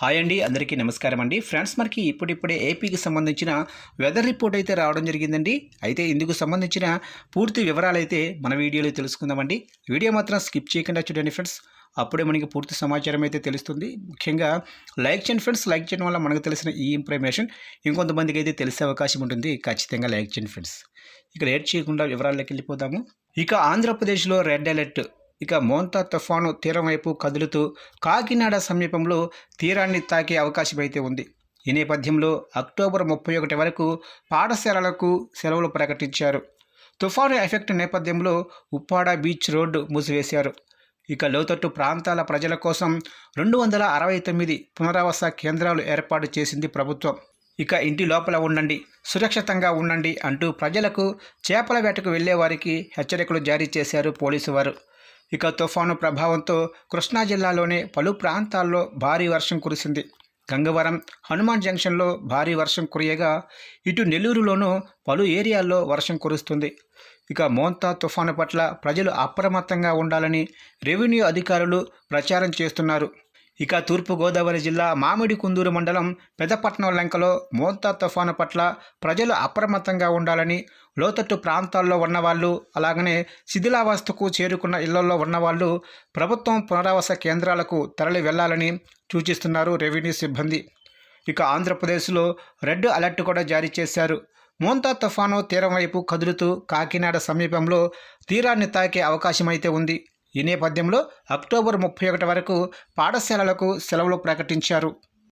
Hi అండి అందరికీ నమస్కారం అండి. ఫ్రెండ్స్ మనకి ఇప్పుడిప్పుడే ఏపీకి సంబంధించిన వెదర్ రిపోర్ట్ అయితే రావడం జరిగిందండి. అయితే ఇందుకు సంబంధించిన పూర్తి వివరాలు అయితే మన వీడియోలో తెలుసుకుందామండి. వీడియో మాత్రం స్కిప్ చేయకుండా చూడండి ఫ్రెండ్స్. అప్పుడే మనకి పూర్తి సమాచారం అయితే తెలుస్తుంది. ముఖ్యంగా లైక్ చేయండి ఫ్రెండ్స్. లైక్ చేయడం వల్ల మనకు తెలిసిన ఈ ఇన్ఫర్మేషన్ ఇంకొంతమందికి అయితే తెలిసే అవకాశం ఉంటుంది. ఖచ్చితంగా లైక్ చేయండి ఫ్రెండ్స్. ఇక్కడ ఏడ్ చేయకుండా వివరాల్లోకి వెళ్ళిపోదాము. ఇక ఆంధ్రప్రదేశ్లో రెడ్ అలర్ట్ ఇక మోంతా తుఫాను తీరం వైపు కదులుతూ కాకినాడ సమీపంలో తీరాన్ని తాకే అవకాశం అయితే ఉంది. ఈ నేపథ్యంలో అక్టోబర్ ముప్పై ఒకటి వరకు పాఠశాలలకు సెలవులు ప్రకటించారు. తుఫాను ఎఫెక్ట్ నేపథ్యంలో ఉప్పాడ బీచ్ రోడ్డు మూసివేశారు. ఇక లోతట్టు ప్రాంతాల ప్రజల కోసం రెండు వందల అరవై తొమ్మిది పునరావాస కేంద్రాలు ఏర్పాటు చేసింది ప్రభుత్వం. ఇక ఇంటి లోపల ఉండండి సురక్షితంగా ఉండండి అంటూ ప్రజలకు చేపల వేటకు వెళ్ళే వారికి హెచ్చరికలు జారీ చేశారు పోలీసు వారు. ఇక తుఫాను ప్రభావంతో కృష్ణా జిల్లాలోని పలు ప్రాంతాల్లో భారీ వర్షం కురిసింది. గంగవరం హనుమాన్ జంక్షన్లో భారీ వర్షం కురియగా ఇటు నెల్లూరులోనూ పలు ఏరియాల్లో వర్షం కురుస్తుంది. ఇక మోంతా తుఫాను పట్ల ప్రజలు అప్రమత్తంగా ఉండాలని రెవెన్యూ అధికారులు ప్రచారం చేస్తున్నారు. ఇక తూర్పుగోదావరి జిల్లా మామిడి కుందూరు మండలం పెదపట్నం లంకలో మోంతా తుఫాను పట్ల ప్రజలు అప్రమత్తంగా ఉండాలని లోతట్టు ప్రాంతాల్లో ఉన్నవాళ్ళు అలాగనే శిథిలావస్థకు చేరుకున్న ఇళ్ళలో ఉన్నవాళ్ళు ప్రభుత్వం పునరావాస కేంద్రాలకు తరలి వెళ్ళాలని సూచిస్తున్నారు రెవెన్యూ సిబ్బంది. ఇక ఆంధ్రప్రదేశ్లో రెడ్ అలర్ట్ కూడా జారీ చేశారు. మోంతా తుఫాను తీరం వైపు కదులుతూ కాకినాడ సమీపంలో తీరాన్ని తాకే అవకాశం అయితే ఉంది. ఈ నేపథ్యంలో అక్టోబర్ ముప్పై ఒకటి వరకు పాఠశాలలకు సెలవులు ప్రకటించారు.